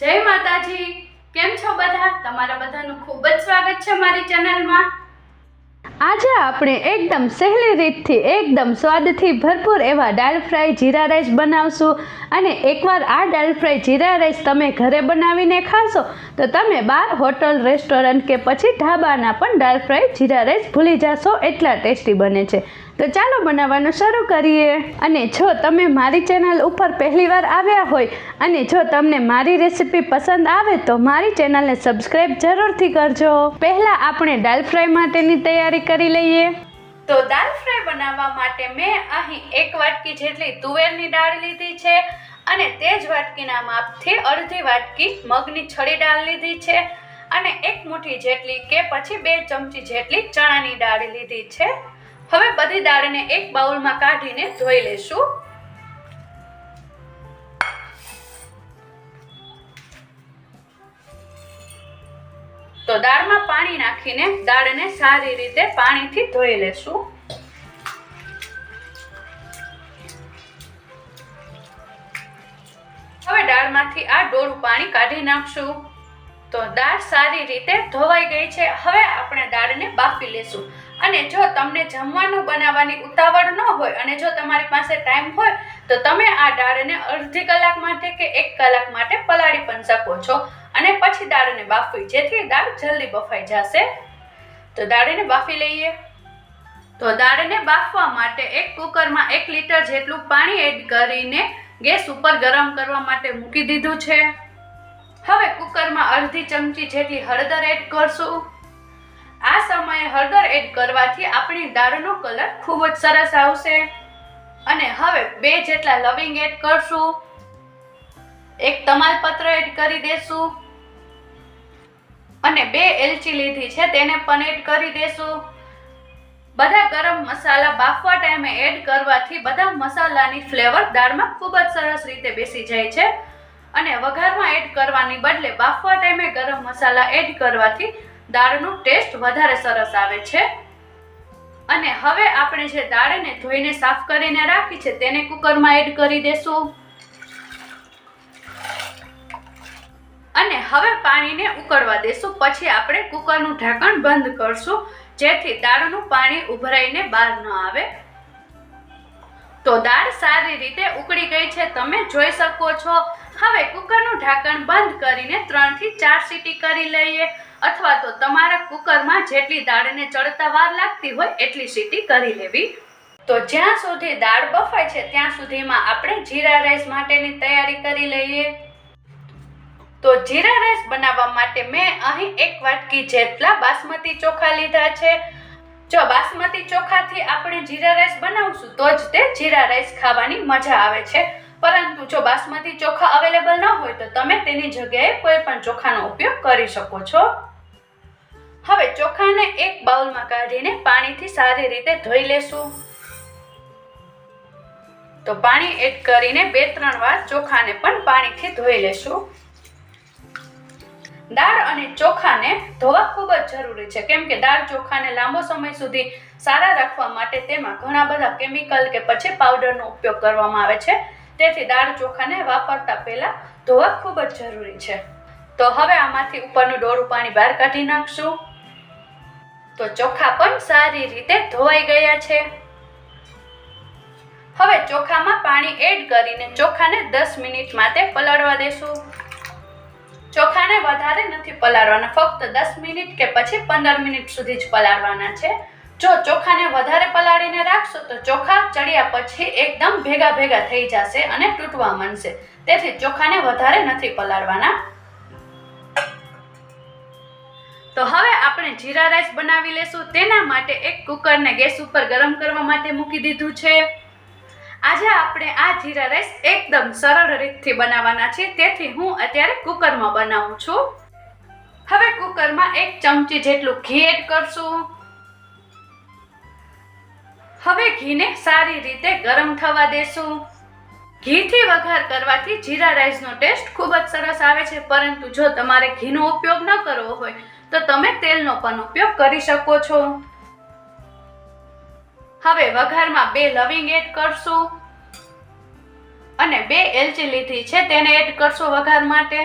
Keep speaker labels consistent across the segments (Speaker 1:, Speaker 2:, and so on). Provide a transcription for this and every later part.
Speaker 1: જય માતાજી. કેમ છો બધા? તમારા બધાનું ખૂબ જ સ્વાગત છે મારી ચેનલમાં.
Speaker 2: આજે આપણે એકદમ સહેલી રીતથી, એકદમ સ્વાદથી ભરપૂર એવા દાળ ફ્રાય જીરા રાઈસ બનાવશું. અને એકવાર આ દાલ ફ્રાય જીરા રાઈસ તમે ઘરે બનાવીને ખાશો, તો તમે બહાર હોટલ, રેસ્ટોરન્ટ કે પછી ઢાબાના પણ દાળ ફ્રાય જીરા રાઈસ ભૂલી જશો. એટલા ટેસ્ટી બને છે. તો ચાલો બનાવવાનું શરૂ કરીએ. અને જો તમે મારી ચેનલ ઉપર પહેલીવાર આવ્યા હોય અને જો તમને મારી રેસિપી પસંદ આવે તો મારી ચેનલને સબસ્ક્રાઈબ જરૂરથી કરજો. પહેલાં આપણે દાલ ફ્રાય માટેની તૈયારી કરી લઈએ.
Speaker 1: તો દાલ ફ્રાય બનાવવા માટે મેં અહીં એક વાટકી જેટલી તુવેરની દાળ લીધી છે અને તે જ વાટકીના માપથી અડધી વાટકી મગની છડી દાળ લીધી છે અને એક મુઠ્ઠી જેટલી કે પછી બે ચમચી જેટલી ચણાની દાળ લીધી છે. હવે બધી દાળને એક બાઉલમાં કાઢીને ધોઈ લેશું. તો દાળમાં પાણી નાખીને દાળને સારી રીતે પાણીથી ધોઈ લેશું. હવે દાળમાંથી આ ડોળું પાણી કાઢી નાખશું. તો દાળ સારી રીતે ધોવાઈ ગઈ છે. હવે આપણે દાળને બાફી લેશું. અને જો તમને જમવાનું બનાવવાની ઉતાવળ ન હોય અને જો તમારી પાસે ટાઈમ હોય, તો તમે આ દાળને અડધી કલાક માટે કે એક કલાક માટે પલાળી પણ શકો છો. અને પછી દાળને બાફવી. જેથી દાળ જલ્દી બફાઈ જશે. તો દાળને બાફી લઈએ. તો દાળને બાફવા માટે એક કુકરમાં એક લીટર જેટલું પાણી એડ કરીને ગેસ ઉપર ગરમ કરવા માટે મૂકી દીધું છે. હવે કુકરમાં અડધી ચમચી જેટલી હળદર એડ કરશું. આ સમયે હળદર એડ કરવાથી આપણી દાળનો કલર ખૂબ જ સરસ આવશે. અને હવે બે જેટલા લવિંગ એડ કરશું. એક તમાલપત્ર એડ કરી દેશું. અને બે એલચી લીધી છે તેને પણ એડ કરી દેશું. બધા ગરમ મસાલા બાફવા ટાઈમે એડ કરવાથી બધા મસાલાની ફ્લેવર દાળમાં ખૂબ જ સરસ રીતે બેસી જાય છે. અને વઘારમાં એડ કરવાની બદલે બાફવા ટાઈમે ગરમ મસાલા એડ કરવાથી દાળનું ટેસ્ટ વધારે સરસ આવે છે. અને હવે આપણે જે દાળને ધોઈને સાફ કરીને રાખી છે, તેને કુકરમાં એડ કરી દેશું. અને હવે પાણીને ઉકળવા દેશું. પછી આપણે કુકરનું ઢાંકણ બંધ કરશું, જેથી દાળનું પાણી ઉભરાઈને બહાર ન આવે. તો દાળ સારી રીતે ઉકળી ગઈ છે. તમે જોઈ શકો છો. હવે કુકરનું ઢાંકણ બંધ કરીને ત્રણથી ચાર સીટી કરી લઈએ. અથવા તો તમારા કુકરમાં જેટલી દાળને ચડતા વાર લાગતી હોય એટલી સીટી કરી લેવી. તો જ્યાં સુધી દાળ બફાય છે ત્યાં સુધીમાં આપણે જીરા રાઈસ માટેની તૈયારી કરી લઈએ. તો જીરા રાઈસ બનાવવા માટે મેં અહીં એક વાટકી જેટલા બાસમતી ચોખા લીધા છે. જો બાસમતી ચોખાથી આપણે જીરા રાઈસ બનાવશું તો જ તે જીરા રાઈસ ખાવાની મજા આવે છે. પરંતુ જો બાસમતી ચોખા અવેલેબલ ન હોય તો તમે તેની જગ્યાએ કોઈ પણ ચોખાનો ઉપયોગ કરી શકો છો. હવે ચોખાને એક બાઉલમાં કાઢીને પાણીથી સારી રીતે ધોઈ લેશું. તો પાણી એડ કરીને બે ત્રણ વાર ચોખાને પણ પાણીથી ધોઈ લેશું. દાળ અને ચોખાને ધોવા ખૂબ જ જરૂરી છે, કેમ કે દાળ ચોખાને લાંબો સમય સુધી સારા રાખવા માટે તેમાં ઘણા બધા કેમિકલ કે પછી પાવડરનો ઉપયોગ કરવામાં આવે છે. તેથી દાળ ચોખાને વાપરતા પહેલા ધોવા ખૂબ જ જરૂરી છે. તો હવે આમાંથી ઉપરનું ડોળું પાણી બહાર કાઢી નાખશું. તો ચોખા પણ સારી રીતે ધોવાઈ ગયા છે. હવે ચોખામાં પાણી એડ કરીને ચોખાને દસ મિનિટ માટે પલાળવા દેશું. ચોખાને વધારે નથી પલાળવાના, ફક્ત દસ મિનિટ કે પછી પંદર મિનિટ સુધી જ પલાળવાના છે. જો ચોખાને વધારે પલાળીને રાખશો તો ચોખા ચડ્યા પછી એકદમ ભેગા ભેગા થઈ જશે અને તૂટવા માંડશે. તેથી ચોખાને વધારે નથી પલાળવાના. તો હવે આપણે જીરા રાઈસ બનાવી લેશું. તેના માટે એક કુકરને ગેસ ઉપર ગરમ કરવા માટે મૂકી દીધું છે. આજે આપણે આ જીરા રાઈસ એકદમ સરળ રીતથી બનાવવાના છે તેથી હું અત્યારે કુકરમાં બનાવું છું. હવે કુકરમાં એક ચમચી જેટલું ઘી એડ કરશું. હવે ઘીને સારી રીતે ગરમ થવા દેશું. ઘીથી વઘાર કરવાથી જીરા રાઈસનો ટેસ્ટ ખૂબ જ સરસ આવે છે, પરંતુ જો તમારે ઘીનો ઉપયોગ ન કરવો હોય, તો તમે તેલનો પણ ઉપયોગ કરી શકો છો. હવે વઘારમાં બે લવિંગ એડ કરશું અને બે એલચી લીધી છે તેને એડ કરશો વઘાર માટે.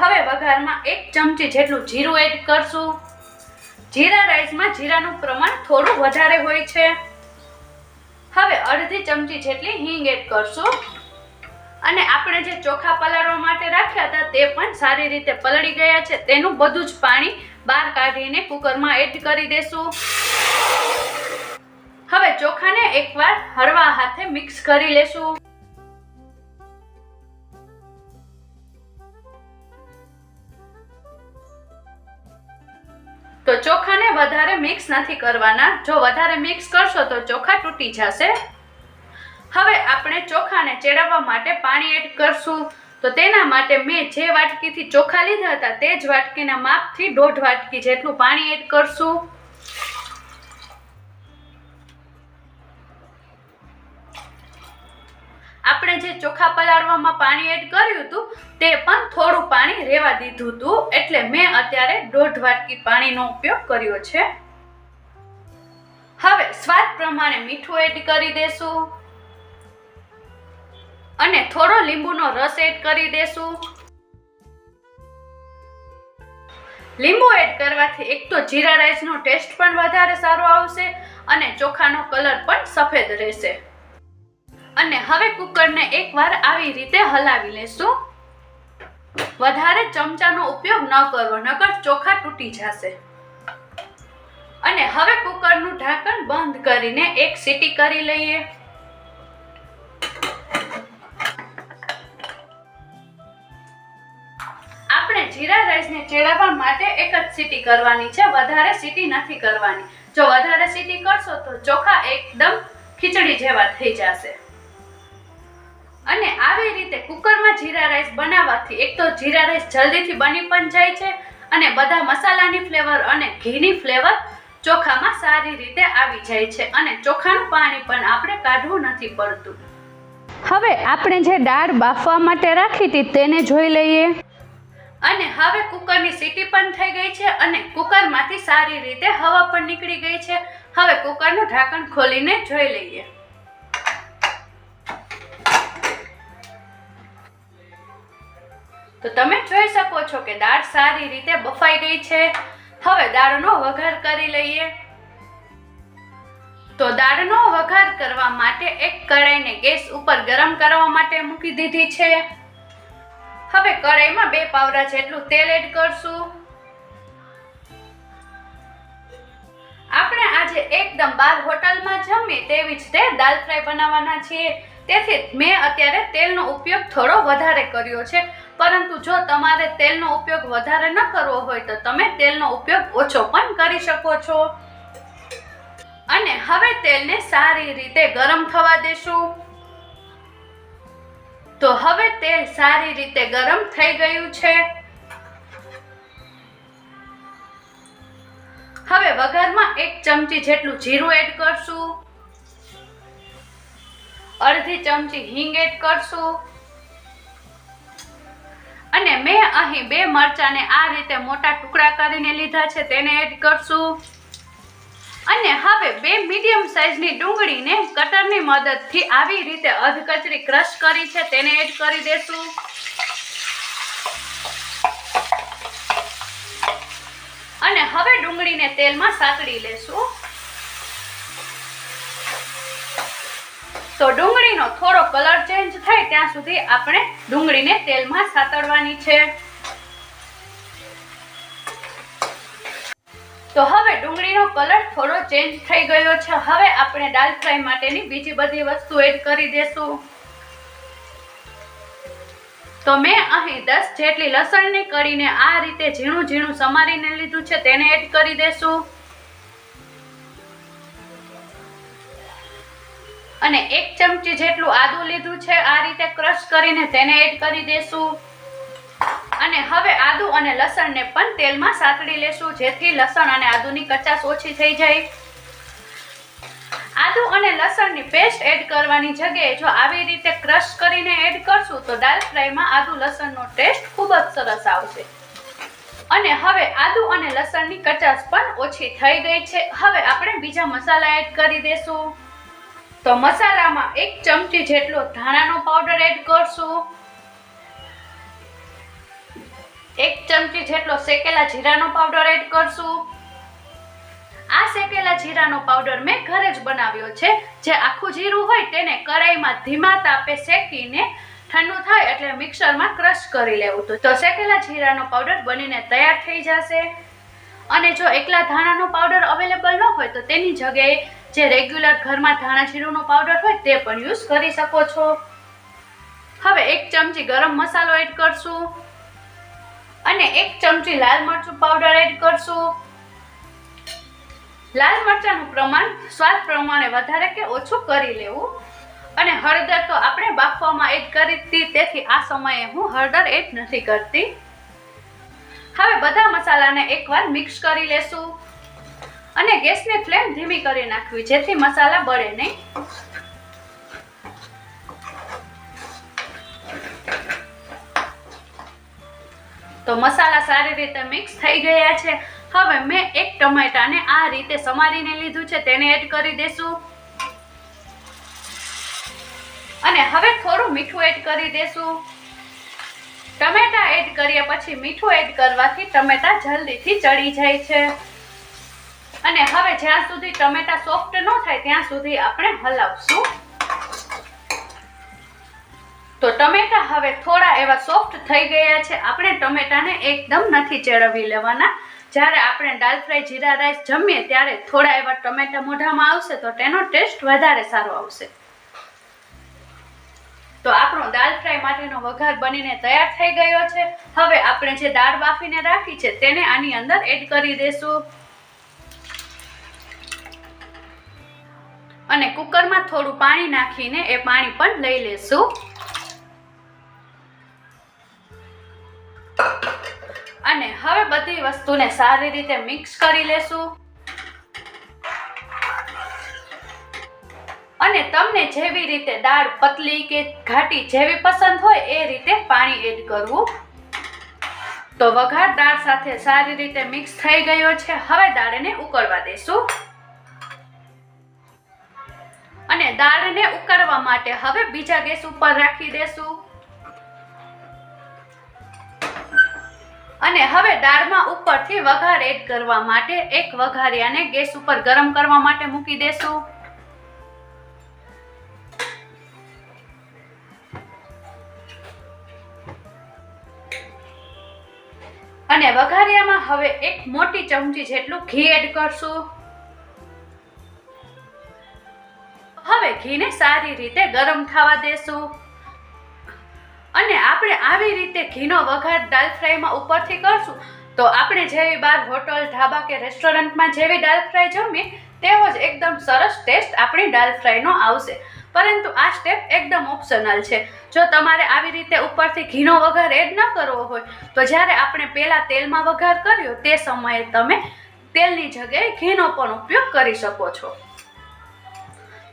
Speaker 1: હવે વઘારમાં એક ચમચી જેટલું જીરું એડ કરશું. જીરા રાઈસમાં જીરાનું પ્રમાણ થોડું વધારે હોય છે. હવે અડધી ચમચી જેટલી હિંગ એડ કરશું. અને આપણે જે ચોખા પલાળવા માટે રાખ્યા હતા તે પણ સારી રીતે પલળી ગયા છે. તેનું બધું જ પાણી બહાર કાઢીને કુકરમાં એડ કરી દેશું. હવે ચોખાને એકવાર હળવા હાથે મિક્સ કરી લેશું. તો ચોખાને વધારે મિક્સ નથી કરવાના. જો વધારે મિક્સ કરશો તો ચોખા તૂટી જશે. હવે આપણે ચોખાને ચેડવવા માટે પાણી એડ કરશું. તો તેના માટે મેં જે વાટકીથી ચોખા લીધા હતા તે જ વાટકીના માપથી દોઢ વાટકી જેટલું પાણી એડ કરશું. આપણે જે ચોખા પલાળવામાં પાણી એડ કર્યું હતું, તે પણ થોડું પાણી રેવા દીધું હતું. એટલે મેં અત્યારે દોઢ વાટકી પાણીનો ઉપયોગ કર્યો છે. હવે સ્વાદ પ્રમાણે મીઠું એડ કરી દેશું. અને થોડો લીંબુનો રસ એડ કરી દેશું. લીંબુ એડ કરવાથી એક તો જીરા રાઈસનો ટેસ્ટ પણ વધારે સારો આવશે અને ચોખાનો કલર પણ સફેદ રહેશે. અને હવે કુકરને એકવાર આવી રીતે હલાવી લેશું. વધારે ચમચાનો ઉપયોગ ન કરવો, નકર ચોખા તૂટી જશે. અને હવે કુકરનું ઢાંકણ બંધ કરીને એક સીટી કરી લઈએ. આપણે જીરા રાઈસને ચેડાવવા માટે એક જ સીટી કરવાની છે, વધારે સીટી નથી કરવાની. જો વધારે સીટી કરશો તો ચોખા એકદમ ખીચડી જેવા થઈ જશે. અને આવી રીતે કુકરમાં જીરા રાઈસ બનાવવાથી એક તો જીરા રાઈસ જલ્દીથી બની પણ જાય છે અને બધા મસાલાની ફ્લેવર અને ઘીની ફ્લેવર ચોખામાં સારી રીતે આવી જાય છે અને ચોખાનું પાણી પણ આપણે કાઢવું નથી પડતું.
Speaker 2: હવે આપણે જે દાળ બાફવા માટે રાખી હતી તેને જોઈ લઈએ.
Speaker 1: અને હવે કુકરની સીટી પણ થઈ ગઈ છે અને કુકરમાંથી સારી રીતે હવા પણ નીકળી ગઈ છે. હવે કુકરનું ઢાંકણ ખોલીને જોઈ લઈએ. તો તમે જોઈ શકો છો કે દાળ સારી રીતે બફાઈ ગઈ છે. હવે દાળનો વઘાર કરી લઈએ. તો દાળનો વઘાર કરવા માટે એક કડાઈને ગેસ ઉપર ગરમ કરવા માટે મૂકી દીધી છે. હવે કડાઈમાં બે પાવડા જેટલું તેલ એડ કરશું. આપણે આજે એકદમ બાર હોટલમાં જમીએ તેવી જ તે દાલ ફ્રાય બનાવવાના છીએ. તેથી મેં અત્યારે તેલનો ઉપયોગ થોડો વધારે કર્યો છે. પરંતુ જો તમારે તેલનો ઉપયોગ વધારે ન કરવો હોય તો તમે તેલનો ઉપયોગ ઓછો પણ કરી શકો છો. અને હવે તેલને સારી રીતે ગરમ થવા દેશું. તો હવે તેલ સારી રીતે ગરમ થઈ ગયું છે. હવે વઘારમાં એક ચમચી જેટલું જીરું એડ કરશું. અડધી ચમચી હિંગ એડ કરશું. અને મેં અહીં બે મરચાને આ રીતે મોટા ટુકડા કરીને લીધા છે, તેને એડ કરશું. અને હવે બે મીડિયમ સાઇઝની ડુંગળીને કટરની મદદથી આવી રીતે અધકચરી ક્રશ કરી છે, તેને એડ કરી દેશું. અને હવે ડુંગળીને તેલમાં સાતડી લેશું. તો ડુંગળીનો થોડો કલર ચેન્જ થાય ત્યાં સુધી આપણે ડુંગળીને તેલમાં સાતડવાની છે. તો હવે ડુંગળીનો કલર થોડો ચેન્જ થઈ ગયો છે. હવે આપણે દાલ ફ્રાય માટેની બીજી બધી વસ્તુ એડ કરી દેશું. તો મેં અહીં દસ જેટલી લસણની કરીને આ રીતે ઝીણું ઝીણું સમારીને લીધું છે, તેને એડ કરી દેશું. અને એક ચમચી જેટલું આદું લીધું છે, આ રીતે ક્રશ કરીને તેને એડ કરી દેશું. અને હવે આદુ અને લસણને પણ તેલમાં સાતડી લેશું, જેથી લસણ અને આદુની કચાશ ઓછી થઈ જાય. આદુ અને લસણની પેસ્ટ એડ કરવાની જગ્યાએ જો આવી રીતે ક્રશ કરીને એડ કરશું, તો દાલ ફ્રાયમાં આદુ લસણનો ટેસ્ટ ખૂબ જ સરસ આવશે. અને હવે આદુ અને લસણની કચાશ પણ ઓછી થઈ ગઈ છે. હવે આપણે બીજા મસાલા એડ કરી દેશું. તો મસાલામાં એક ચમચી જેટલો ધાણાનો પાવડર એડ કરશું. એક ચમચી જેટલો શેકેલા જીરાનો પાવડર એડ કરશું. આ શેકેલા જીરાનો પાવડર મેં ઘરે જ બનાવ્યો છે. જે આખું જીરું હોય તેને કડાઈમાં ધીમા તાપે શેકીને ઠંડુ થાય એટલે મિક્સરમાં ક્રશ કરી લેવું હતું. તો શેકેલા જીરાનો પાવડર બનીને તૈયાર થઈ જશે. અને જો એકલા ધાણાનો પાવડર અવેલેબલ ન હોય તો તેની જગ્યાએ જે રેગ્યુલર ઘરમાં ધાણા જીરુંનો પાવડર હોય તે પણ યુઝ કરી શકો છો. હવે એક ચમચી ગરમ મસાલો એડ કરશું. અને એક ચમચી લાલ મરચું પાવડર એડ કરશું. લાલ મરચાંનું પ્રમાણ સ્વાદ પ્રમાણે વધારે કે ઓછું કરી લેવું. અને હળદર તો આપણે બાફવામાં એડ કરી હતી, તેથી આ સમયે હું હળદર એડ નથી કરતી. હવે બધા મસાલાને એકવાર મિક્સ કરી લેશું. અને ગેસની ફ્લેમ ધીમી કરી નાખવી, જેથી મસાલા બળે નહીં. તો મસાલા સારી રીતે મિક્સ થઈ ગયા છે. હવે મેં એક ટમેટાને આ રીતે સમારીને લીધું છે, તેને એડ કરી દેશું. અને હવે થોડું મીઠું એડ કરી દેશું. ટમેટા એડ કર્યા પછી મીઠું એડ કરવાથી ટમેટા જલ્દીથી ચડી જાય છે. અને હવે જ્યાં સુધી ટમેટા સોફ્ટ ન થાય, ત્યાં સુધી આપણે હલાવશું. તો ટમેટા હવે થોડા એવા સોફ્ટ થઈ ગયા છે. આપણે ટમેટાને એકદમ નથી ચેડવી લેવાના. જ્યારે આપણે દાલ ફ્રાય જીરા રાઈસ જમીએ ત્યારે થોડા એવા ટમેટા મોઢામાં આવશે તો તેનો ટેસ્ટ વધારે સારો આવશે. તો આપણો દાલ ફ્રાય માટેનો વઘાર બનીને તૈયાર થઈ ગયો છે. હવે આપણે જે દાળ બાફીને રાખી છે, તેને આની અંદર એડ કરી દેશું. અને કુકરમાં થોડું પાણી નાખીને એ પાણી પણ લઈ લેશું. અને હવે બધી વસ્તુને સારી રીતે મિક્સ કરી લેશું. અને તમને જેવી રીતે દાળ પતલી કે ઘાટી જેવી પસંદ હોય એ રીતે પાણી એડ કરવું. તો વઘાર દાળ સાથે સારી રીતે મિક્સ થઈ ગયો છે. હવે દાળને ઉકળવા દેશું. દાળને ઉકળવા માટે હવે બીજા ગેસ ઉપર રાખી દેશું. અને હવે દાળમાં ઉપરથી વઘાર એડ કરવા માટે એક વઘારિયાને ગેસ ઉપર ગરમ કરવા માટે મૂકી દેશું. અને વઘારિયામાં હવે એક મોટી ચમચી જેટલું ઘી એડ કરશું. હવે ઘીને સારી રીતે ગરમ થવા દેશું. અને આપણે આવી રીતે ઘીનો વઘાર દાલ ફ્રાયમાં ઉપરથી કરશું. તો આપણે જેવી બાર હોટલ, ઢાબા કે રેસ્ટોરન્ટમાં જેવી દાલ ફ્રાય જમીએ, તેવો જ એકદમ સરસ ટેસ્ટ આપણી દાલ ફ્રાયનો આવશે. પરંતુ આ સ્ટેપ એકદમ ઓપ્શનલ છે. જો તમારે આવી રીતે ઉપરથી ઘીનો વઘાર એડ ન કરવો હોય, તો જ્યારે આપણે પહેલાં તેલમાં વઘાર કર્યો, તે સમયે તમે તેલની જગ્યાએ ઘીનો પણ ઉપયોગ કરી શકો છો.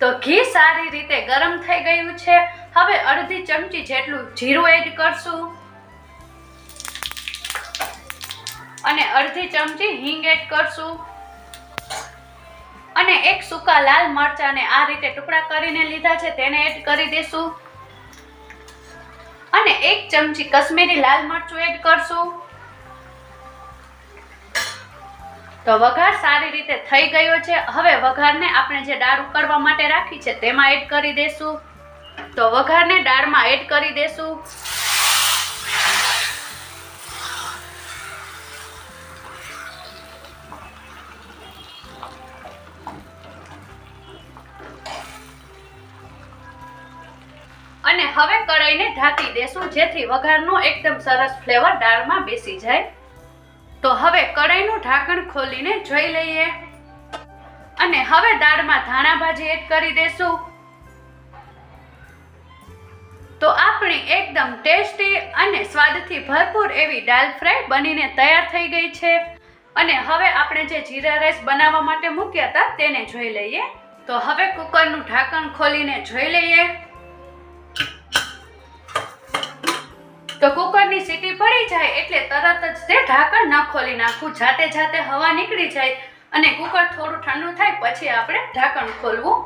Speaker 1: તો ઘી સારી રીતે ગરમ થઈ ગયું છે. હવે અડધી ચમચી જેટલું જીરું એડ કરશું. અને અડધી ચમચી હિંગ એડ કરશું. અને એક સૂકા લાલ મરચાંને આ રીતે ટુકડા કરીને લીધા છે, તેને એડ કરી દેશું અને એક ચમચી કશ્મીરી લાલ મરચું એડ કરશું. તો વઘાર સારી રીતે થઈ ગયો છે. હવે વઘારને આપણે જે દાળ ઉકળવા માટે રાખી છે તેમાં એડ કરી દેશું. તો વઘારને દાળમાં એડ કરી દેશું. અને હવે કઢાઈને ઢાંકી દેશું, જેથી વઘારનો એકદમ સરસ ફ્લેવર દાળમાં બેસી જાય. તો હવે કઢાઈનું ઢાંકણ ખોલીને જોઈ લઈએ. અને હવે દાળમાં ધાણા ભાજી એડ કરી દેશું. તો આપણી એકદમ ટેસ્ટી અને સ્વાદથી ભરપૂર એવી દાલ ફ્રાય બનીને તૈયાર થઈ ગઈ છે. અને હવે આપણે જે જીરા રાઈસ બનાવવા માટે મૂક્યા હતા તેને જોઈ લઈએ. તો હવે કુકરનું ઢાંકણ ખોલીને જોઈ લઈએ. તો કુકરની સીટી પડી જાય એટલે તરત જ તે ઢાંકણ ન ખોલી નાખવું જાતે જાતે હવા નીકળી જાય અને કુકર થોડું ઠંડુ થાય પછી આપણે ઢાંકણ ખોલવું.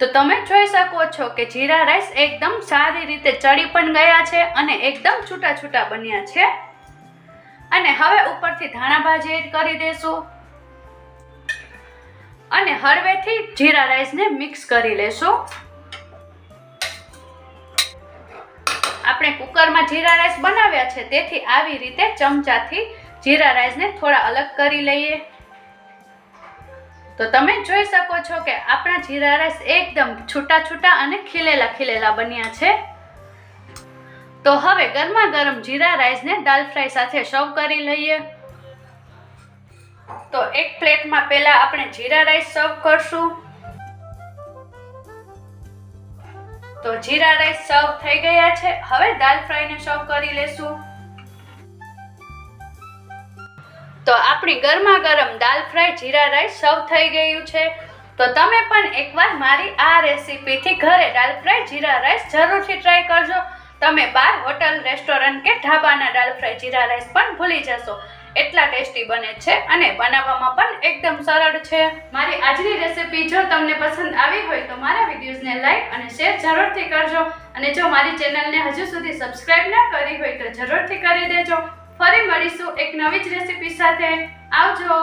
Speaker 1: તો તમે જોઈ શકો છો કે જીરા રાઈસ એકદમ સારી રીતે ચડી પણ ગયા છે અને એકદમ છૂટા છૂટા બન્યા છે. અને હવે ઉપરથી ધાણા ભાજી એડ કરી દેશું. અને હળવેથી જીરા રાઈસને મિક્સ કરી લેશું. આપણે કુકરમાં જીરા રાઈસ બનાવ્યા છે, તેથી આવી રીતે ચમચાથી જીરા રાઈસને થોડા અલગ કરી લઈએ. તો તમે જોઈ શકો છો કે આપણા જીરા રાઈસ એકદમ છૂટા છૂટા અને ખીલેલા ખીલેલા બન્યા છે. તો હવે ગરમા ગરમ જીરા રાઈસને દાલ ફ્રાય સાથે સર્વ કરી લઈએ. તો એક પ્લેટમાં પહેલાં આપણે જીરા રાઈસ સર્વ કરશું. તો જીરા રાઈસ સર્વ થઈ ગયા છે. હવે દાલ ફ્રાયને સર્વ કરી લેશું. તો આપણી ગરમા ગરમ દાલ ફ્રાય જીરા રાઈસ સર્વ થઈ ગયું છે. તો તમે પણ એકવાર મારી આ રેસીપીથી ઘરે દાલ ફ્રાય જીરા રાઈસ જરૂરથી ટ્રાય કરજો. તમે બાર હોટલ, રેસ્ટોરન્ટ કે ઢાબાના દાલ ફ્રાય જીરા રાઈસ પણ ભૂલી જશો. એટલા ટેસ્ટી બને છે અને બનાવવામાં પણ એકદમ સરળ છે. મારી આજની રેસીપી જો તમને પસંદ આવી હોય તો મારા વિડીયોઝને લાઈક અને શેર જરૂરથી કરજો. અને જો મારી ચેનલને હજુ સુધી સબસ્ક્રાઈબ ના કરી હોય તો જરૂરથી કરી દેજો. ફરી મળીશું એક નવી જ રેસીપી સાથે. આવજો.